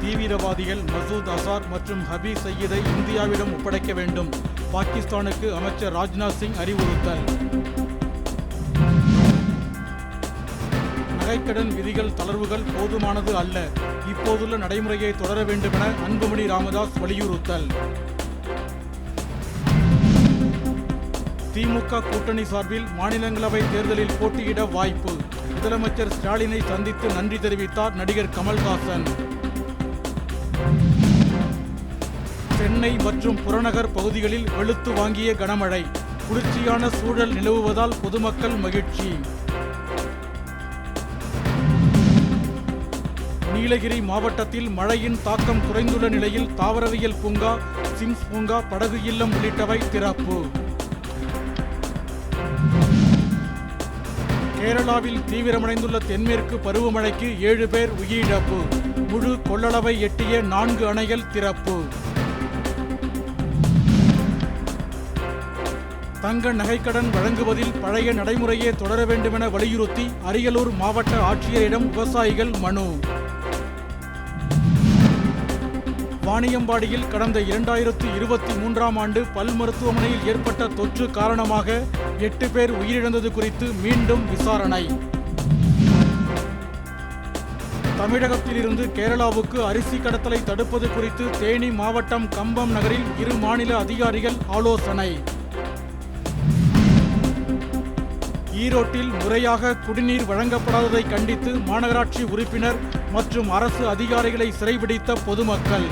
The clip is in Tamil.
தீவிரவாதிகள் மசூத் அசார் மற்றும் ஹபீஸ் சயீதை இந்தியாவிடம் ஒப்படைக்க வேண்டும். பாகிஸ்தானுக்கு அமைச்சர் ராஜ்நாத் சிங் அறிவுறுத்தல். நகைக்கடன் விதிகள் தளர்வுகள் போதுமானது அல்ல. இப்போதுள்ள நடைமுறையை தொடர வேண்டுமென அன்புமணி ராமதாஸ் வலியுறுத்தல். திமுக கூட்டணி சார்பில் மாநிலங்களவை தேர்தலில் போட்டியிட வாய்ப்பு. முதலமைச்சர் ஸ்டாலினை சந்தித்து நன்றி தெரிவித்தார் நடிகர் கமல்ஹாசன். சென்னை மற்றும் புறநகர் பகுதிகளில் வெளுத்து வாங்கிய கனமழை. குளிர்ச்சியான சூழல் நிலவுவதால் பொதுமக்கள் மகிழ்ச்சி. நீலகிரி மாவட்டத்தில் மழையின் தாக்கம் குறைந்துள்ள நிலையில் தாவரவியல் பூங்கா சிம்ஸ் பூங்கா படகு இல்லம் உள்ளிட்டவை திறப்பு. கேரளாவில் தீவிரமடைந்துள்ள தென்மேற்கு பருவமழைக்கு ஏழு பேர் உயிரிழப்பு. முழு கொள்ளளவை எட்டிய நான்கு அணைகள் திறப்பு. தங்க நகைக்கடன் வழங்குவதில் பழைய நடைமுறையே தொடர வேண்டுமென வலியுறுத்தி அரியலூர் மாவட்ட ஆட்சியரிடம் விவசாயிகள் மனு. வாணியம்பாடியில் கடந்த இரண்டாயிரத்து இருபத்தி மூன்றாம் ஆண்டு பல் மருத்துவமனையில் ஏற்பட்ட தொற்று காரணமாக எட்டு பேர் உயிரிழந்தது குறித்து மீண்டும் விசாரணை. தமிழகத்திலிருந்து கேரளாவுக்கு அரிசி கடத்தலை தடுப்பது குறித்து தேனி மாவட்டம் கம்பம் நகரில் இரு மாநில அதிகாரிகள் ஆலோசனை. ஈரோட்டில் முறையாக குடிநீர் வழங்கப்படாததை கண்டித்து மாநகராட்சி உறுப்பினர் மற்றும் அரசு அதிகாரிகளை சிறைபிடித்த பொதுமக்கள்.